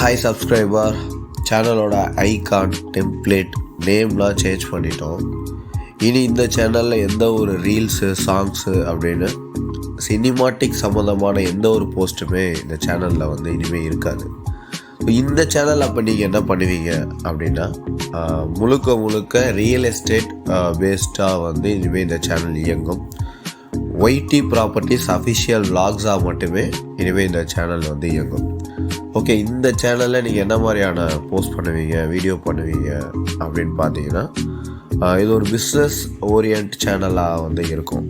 Hi subscriber சேனலோட icon template நேம்லாம் change பண்ணிட்டோம். இனி இந்த சேனலில் எந்த ஒரு ரீல்ஸு சாங்ஸு அப்படின்னு சினிமாட்டிக் சம்மந்தமான எந்த ஒரு போஸ்ட்டுமே இந்த சேனலில் வந்து இனிமேல் இருக்காது. இந்த சேனல் அப்போ நீங்கள் என்ன பண்ணுவீங்க அப்படின்னா முழுக்க முழுக்க ரியல் எஸ்டேட் பேஸ்டாக வந்து இனிமேல் இந்த சேனல் இயங்கும். ஒய்டி ப்ராப்பர்ட்டிஸ் அஃபிஷியல் vlogs-ஆ மட்டுமே இனிமேல் இந்த சேனல் வந்து இயங்கும். ஓகே இந்த சேனலில் நீங்கள் என்ன மாதிரியான போஸ்ட் பண்ணுவீங்க வீடியோ பண்ணுவீங்க அப்படின்னு பார்த்தீங்கன்னா இது ஒரு பிஸ்னஸ் ஓரியன்ட் சேனலாக வந்து இருக்கும்.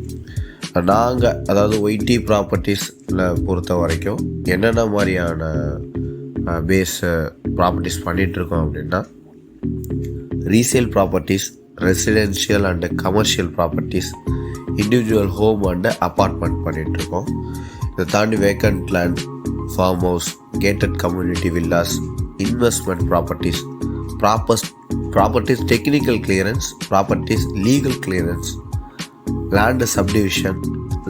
நாங்கள் அதாவது ஒய்டி ப்ராப்பர்ட்டிஸில் பொறுத்த வரைக்கும் என்னென்ன மாதிரியான பேஸ் ப்ராப்பர்ட்டிஸ் பண்ணிகிட்ருக்கோம் அப்படின்னா resale properties residential and commercial properties individual home and apartment பண்ணிகிட்ருக்கோம் இதை தாண்டி vacant land farm house gated community villas investment properties ப்ராப்பர்ஸ் properties technical clearance properties legal clearance land subdivision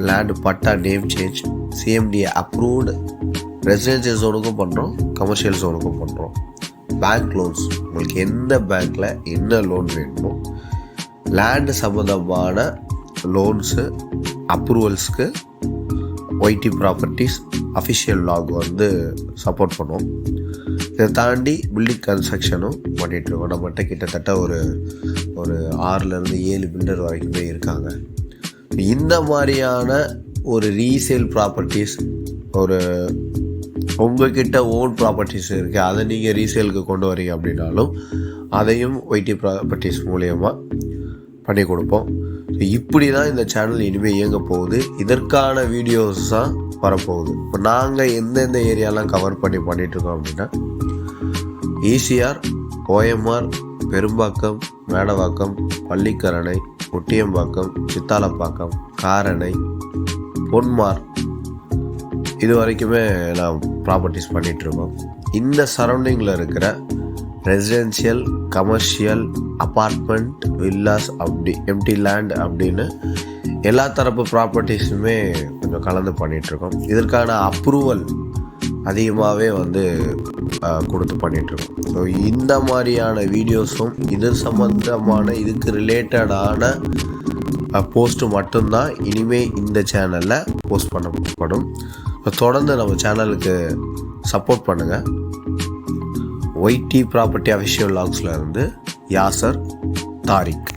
land patta name change CMD approved residential ஜோனுக்கும் பண்ணுறோம் commercial ஜோனுக்கும் பண்ணுறோம் bank loans உங்களுக்கு எந்த பேங்க்கில் என்ன loan வேணுமோ லேண்டு சம்மந்தமான லோன்ஸு அப்ரூவல்ஸ்க்கு ஒய்டி ப்ராப்பர்ட்டிஸ் அஃபிஷியல் லாக் வந்து சப்போர்ட் பண்ணுவோம் இதை தாண்டி பில்டிங் கன்ஸ்ட்ரக்ஷனும் பண்ணிகிட்ருக்கோம் நம்மகிட்ட கிட்டத்தட்ட ஒரு ஒரு ஆறுலேருந்து ஏழு பில்டர் வரைக்குமே இருக்காங்க. இந்த மாதிரியான ஒரு ரீசேல் ப்ராப்பர்ட்டிஸ் ஒரு உங்ககிட்ட ஓன் ப்ராப்பர்ட்டிஸ் இருக்குது அதை நீங்கள் ரீசேலுக்கு கொண்டு வரீங்க அப்படின்னாலும் அதையும் ஒய்டி ப்ராப்பர்ட்டிஸ் மூலயமா பண்ணி கொடுப்போம். இப்படி தான் இந்த சேனல் இனிமேல் இயங்க போகுது. இதற்கான வீடியோஸ் தான் வரப்போகுது. இப்போ நாங்கள் எந்தெந்த ஏரியாலாம் கவர் பண்ணி பண்ணிகிட்ருக்கோம் அப்படின்னா ஈசிஆர் ஓஎம்ஆர் பெரும்பாக்கம் மேடவாக்கம் பள்ளிக்கரணை ஒட்டியம்பாக்கம் சித்தாலப்பாக்கம் காரணை பொன்மார். இது வரைக்குமே நான் ப்ராப்பர்ட்டிஸ் பண்ணிகிட்ருக்கோம் இந்த சரௌண்டிங்கில் இருக்கிற ரெசிடென்ஷியல் கமர்ஷியல் அப்பார்ட்மெண்ட் வில்லாஸ் அப்படி எம்டி லேண்ட் அப்படின்னு எல்லா தரப்பு ப்ராப்பர்ட்டிஸுமே கொஞ்சம் கலந்து பண்ணிகிட்ருக்கோம் இதற்கான அப்ரூவல் அதிகமாகவே வந்து கொடுத்து பண்ணிகிட்ருக்கோம் ஸோ இந்த மாதிரியான வீடியோஸும் இது சம்மந்தமான இதுக்கு ரிலேட்டடான போஸ்ட்டு மட்டும்தான் இனிமேல் இந்த சேனலில் போஸ்ட் பண்ணப்படும். தொடர்ந்து நம்ம சேனலுக்கு சப்போர்ட் பண்ணுங்கள் ஒய்டி ப்ராப்பர்ட்டி அஃபிஷியல் லாக்ஸில் இருந்து யாசர் தாரிக்.